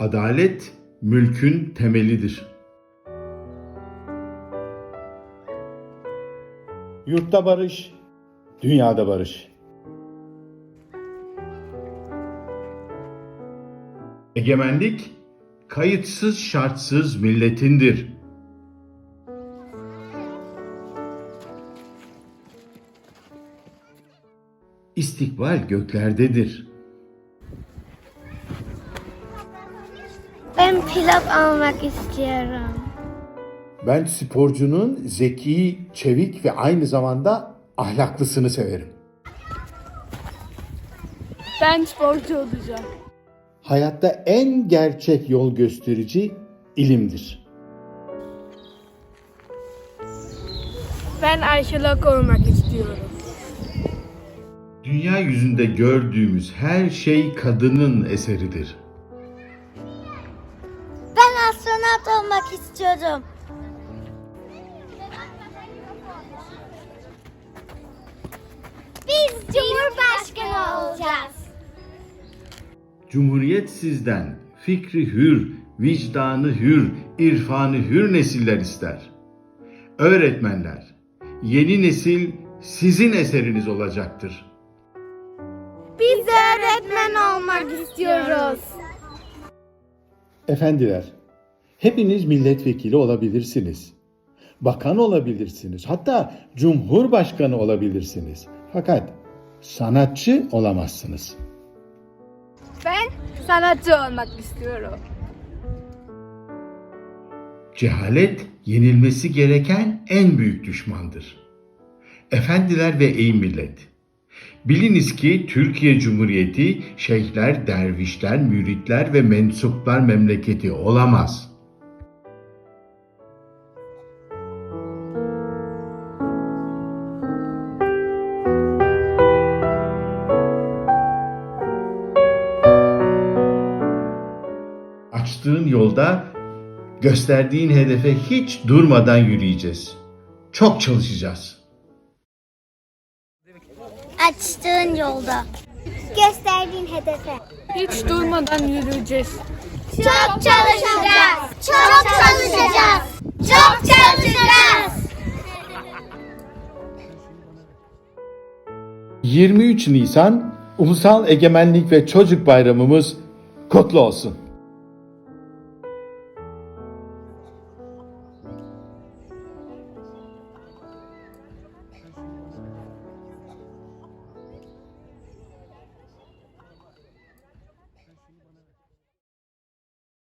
Adalet mülkün temelidir. Yurtta barış, dünyada barış. Egemenlik kayıtsız şartsız milletindir. İstikbal göklerdedir. Ben pilav almak istiyorum. Ben sporcunun zeki, çevik ve aynı zamanda ahlaklısını severim. Ben sporcu olacağım. Hayatta en gerçek yol gösterici ilimdir. Ben arkeolog olmak istiyorum. Dünya yüzünde gördüğümüz her şey kadının eseridir. Astronot olmak istiyorum. Biz Cumhurbaşkanı olacağız. Cumhuriyet sizden fikri hür, vicdanı hür, irfanı hür nesiller ister. Öğretmenler, yeni nesil sizin eseriniz olacaktır. Biz öğretmen olmak istiyoruz. Efendiler, hepiniz milletvekili olabilirsiniz. Bakan olabilirsiniz. Hatta cumhurbaşkanı olabilirsiniz. Fakat sanatçı olamazsınız. Ben sanatçı olmak istiyorum. Cehalet yenilmesi gereken en büyük düşmandır. Efendiler ve ey millet! Biliniz ki Türkiye Cumhuriyeti şeyhler, dervişler, müritler ve mensuplar memleketi olamaz. Açtığın yolda gösterdiğin hedefe hiç durmadan yürüyeceğiz. Çok çalışacağız. Açtığın yolda. Gösterdiğin hedefe. Hiç durmadan yürüyeceğiz. Çok çalışacağız. Çok çalışacağız. Çok çalışacağız. 23 Nisan Ulusal Egemenlik ve Çocuk Bayramımız kutlu olsun.